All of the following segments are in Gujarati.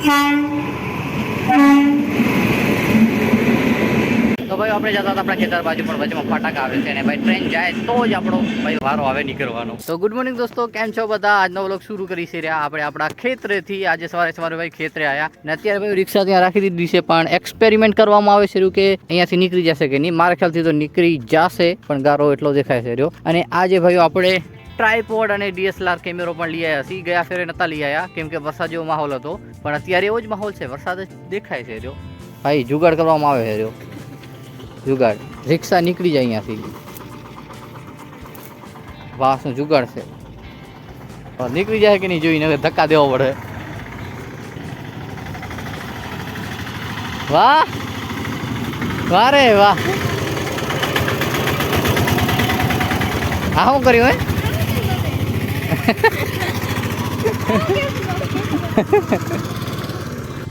તો ભાઈ આપણે જતા આપણા ખેતર બાજુ પણ વચમાં ફટાકા આવે છે અને ભાઈ ટ્રેન જાય તો જ આપણો ભાઈ વારો આવે નીકળવાનો. તો ગુડ મોર્નિંગ દોસ્તો, કેમ છો બધા? આજનો વ્લોગ શરૂ કરી છે રહ્યા આપણે આપણા ખેતરેથી. આજે સવારે સવારે ભાઈ ખેતરે આવ્યા અને અત્યારે ભાઈ રિક્ષા ત્યાં રાખી દીધી છે, પણ એક્સપેરિમેન્ટ કરવામાં આવે છે રહ્યું કે અહીંયાથી નીકળી જશે કે નહીં? મારા ખ્યાલથી તો નીકળી જશે, પણ ગારો એટલો દેખાય છે રહ્યો. અને આજે ભાઈ આપણે ટ્રાયપોડ અને ડીએસએલઆર કેમેરો પણ લઈ આવ્યા છીએ. ગયા ફેરે નતા લઈ આવ્યા, કેમ કે વરસાદ જેવો માહોલ હતો. પણ અત્યારે એવો જ માહોલ છે, વરસાદ જ દેખાય છે રહ્યો. ભાઈ, જુગાડ કરવામાં આવે છે રહ્યો. જુગાડ. રિક્ષા નીકળી જાય અહીંયાથી. વાસનું જુગાડ છે. નીકળી જાય કે નહીં જોઈને, હવે ધક્કા દેવો પડે. વાહ! વાહ રે, વાહ. આ શું કર્યું, હે?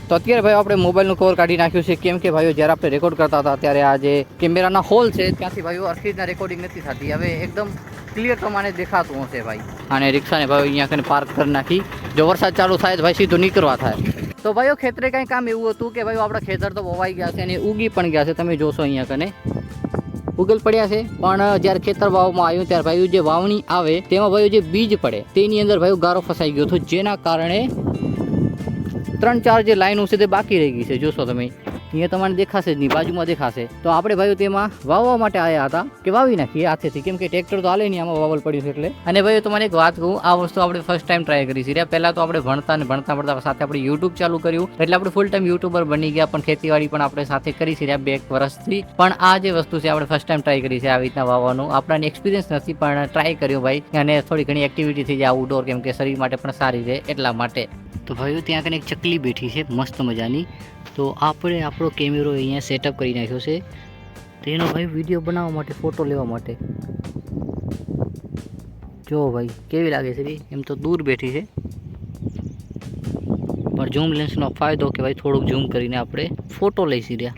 તો અત્યારે ભાઈ આપણે મોબાઈલનું કવર કાઢી નાખ્યું છે. કેમ કે ભાઈઓ જ્યારે આપણે રેકોર્ડ કરતા હતા ત્યારે આ જે કેમેરાના હોલ છે, ત્યાંથી ભાઈઓ અરખી રીતના રેકોર્ડિંગ નથી થતી. હવે એકદમ ક્લિયર પ્રમાણે દેખાતું હશે ભાઈ. અને રિક્ષાને ભાઈ અહીંયા કને પાર્ક કરી નાખી. જો વરસાદ ચાલુ થાય તો ભાઈ સીધું નીકળવા થાય. તો ભાઈઓ ખેતરે કંઈ કામ એવું હતું કે ભાઈઓ આપણા ખેતર તો વવાઈ ગયા છે અને ઉગી પણ ગયા છે. તમે જોશો અહીંયા કને ઉગલ પડ્યા છે, પણ જ્યારે ખેતર વાવવામાં આવ્યું, ત્યારે ભાઈ જે વાવણી આવે, તેમાં ભાઈ જે બીજ પડે, તેની અંદર ભાઈ ગારો ફસાઈ ગયો હતો, જેના કારણે ત્રણ ચાર જે લાઈનો છે તે બાકી રહી ગઈ છે. જોશો તમે. અહીંયા તમારે દેખાશે જ નહીં, બાજુમાં દેખાશે. તો આપણે ભાઈઓ તેમાં વાવવા માટે આવ્યા હતા કે વાવી નાખીએ હાથેથી, કેમ કે ટ્રેક્ટર તો હાલે નહીં, આમાં વાવલ પડ્યું છે એટલે. અને ભાઈઓ તમારે એક વાત કહું, આ વસ્તુ આપણે ફર્સ્ટ ટાઈમ ટ્રાય કરી છે. પહેલાં તો આપણે ભણતા ને ભણતા ભણતા સાથે આપણે યુટ્યુબ ચાલુ કર્યું, એટલે આપણે ફૂલ ટાઈમ યુટ્યુબર બની ગયા, પણ ખેતીવાડી પણ આપણે સાથે કરી છે બે એક વર્ષથી. પણ આ જે વસ્તુ છે આપણે ફર્સ્ટ ટાઈમ ટ્રાય કરી છે આવી રીતના વાવવાનું. આપણને એક્સપિરિયન્સ નથી, પણ ટ્રાય કર્યો ભાઈ. અને થોડી ઘણી એક્ટિવિટી થઈ જાય આઉટડોર કેમ કે શરીર માટે પણ સારી રહે એટલા માટે. તો ભાઈઓ, ત્યાં કને એક ચકલી બેઠી છે, મસ્ત મજાની. તો આપણે આપણો કેમેરો અહીંયા સેટઅપ કરી નાખ્યો છે. તેનો ભાઈ વીડિયો બનાવવા માટે ફોટો લેવા માટે. જો ભાઈ, કેવી લાગે છે ભાઈ એમ તો દૂર બેઠી છે. પણ ઝૂમ લેન્સનો ફાયદો કે ભાઈ થોડુંક ઝૂમ કરીને આપણે ફોટો લઈશી રહ્યા.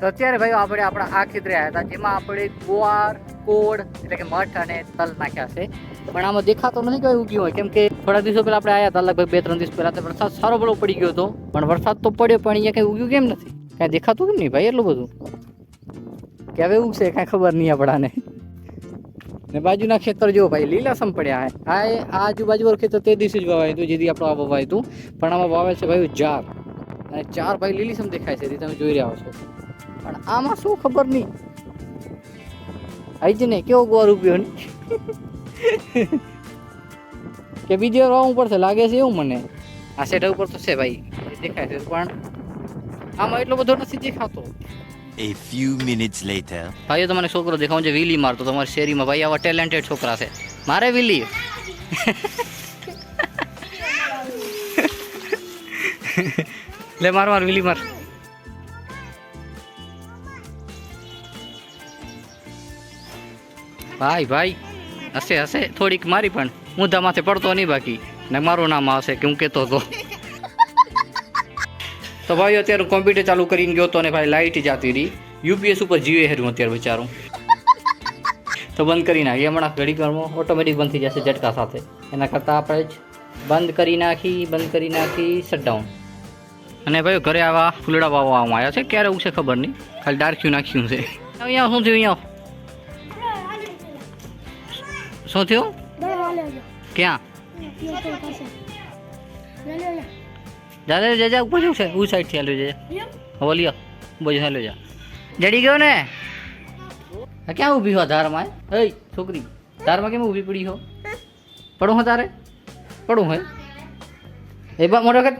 તો અત્યારે ભાઈઓ આપણે આપણા આ ખેતરે આવ્યા હતા, જેમાં આપણે ગુવાર કોડ એટલે કે મઠ અને તલ નાખ્યા છે. પણ આમાં દેખાતો નથી કઈ ઉગ્યું હોય, કેમ કે થોડા દિવસો પહેલા આપણે આવ્યા હતા, લગભગ બે, ત્રણ દિવસ પહેલા, તો વરસાદ સારો બળો પડી ગયો હતો. પણ વરસાદ તો પડ્યો, પણ અહીંયા કઈ ઉગ્યું કેમ નથી? કાંઈ દેખાતું કેમ નહીં ભાઈ એટલું બધું? કે હવે ઉગશે, કાંઈ ખબર નહીં આપણાને. ને બાજુના ખેતર જો ભાઈ, લીલાસમ પડ્યા હે. આ એ આજુબાજુ ખેતર તે દિવસે જ વાવાયું હતું, જેથી આપણું આ વવાયું હતું. પણ આમાં વાવે છે ભાઈ ચાર. અને ચાર ભાઈ લીલીસમ દેખાય છે જે તમે જોઈ રહ્યા છો પણ આમાં શું ખબર નહીં. આઈ જ ને કેવો ગોર ઉભ્યો ને? કે બીજી વાર વાવવું પડશે લાગે છે એવું મને. આ સેટ ઉપર તો છે ભાઈ દેખાય છે પણ આમાં એટલો બધો નથી દેખાતો. A few minutes later. ભાઈઓ તમને છોકરો દેખાવું છે વીલી મારતો તમારી શેરીમાં ભાઈ આવા ટેલેન્ટેડ છોકરા છે. મારે વીલી. લે માર માર વીલી માર. ભાઈ ભાઈ, હશે હશે, થોડીક મારી પણ. હું તમાથે પડતો નહીં બાકી. ને મારું નામ આવશે કે હું કહેતો હતો. તો ભાઈ, અત્યારે હું કોમ્પ્યુટર ચાલુ કરીને ગયો હતો ને ભાઈ લાઇટ જતી રહી. યુપીએસ ઉપર જીવે હેરું અત્યારે બિચારું. તો બંધ કરી નાખીએ હમણાં ઘડી ઘરમાં ઓટોમેટિક બંધ થઈ જશે ઝટકા સાથે. એના કરતાં આપણે જ બંધ કરી નાખી, બંધ કરી નાખી શટડાઉન અને ભાઈ, ઘરે આવા ફૂલડા વાવવામાં આવ્યા છે. ક્યારે ઉગશે ખબર નહીં. ખાલી ડાર્ક્યું નાખ્યું છે. અહીંયા શું થયું અહીંયા? શું થયું? ક્યાં? દાદા જજા ઉપર શું છે? ઉ સાઈડથી હાલ્યો જજા. બોલ્યો બોજ હાલ્યો જા. જડી ગયો ને? આ ક્યાં ઊભી હો ધારમાં એ છોકરી ધારમાં કેમ ઊભી પડી હો? પડું હો તારે? પડું હે? એ બા મોટો વખત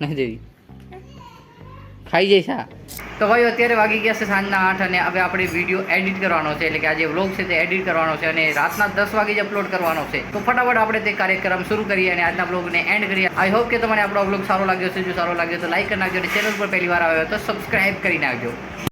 નહીં દેવી. ખાઈ જઈશ હા તો ભાઈ અત્યારે વાગી ગયા છે સાંજના આઠ અને હવે આપણે વીડિયો એડિટ કરવાનો છે. એટલે કે આ જે વ્લોગ છે તે એડિટ કરવાનો છે અને રાતના દસ વાગે જ અપલોડ કરવાનો છે. તો ફટાફટ આપણે તે કાર્યક્રમ શરૂ કરીએ અને આજના બ્લોગને એન્ડ કરીએ. આઈ હોપ કે તમને આપણો બ્લોગ સારો લાગ્યો છે જો સારો લાગ્યો તો લાઈક કરી નાખજો અને ચેનલ પર પહેલી વાર આવ્યો તો સબસ્ક્રાઈબ કરી નાખજો.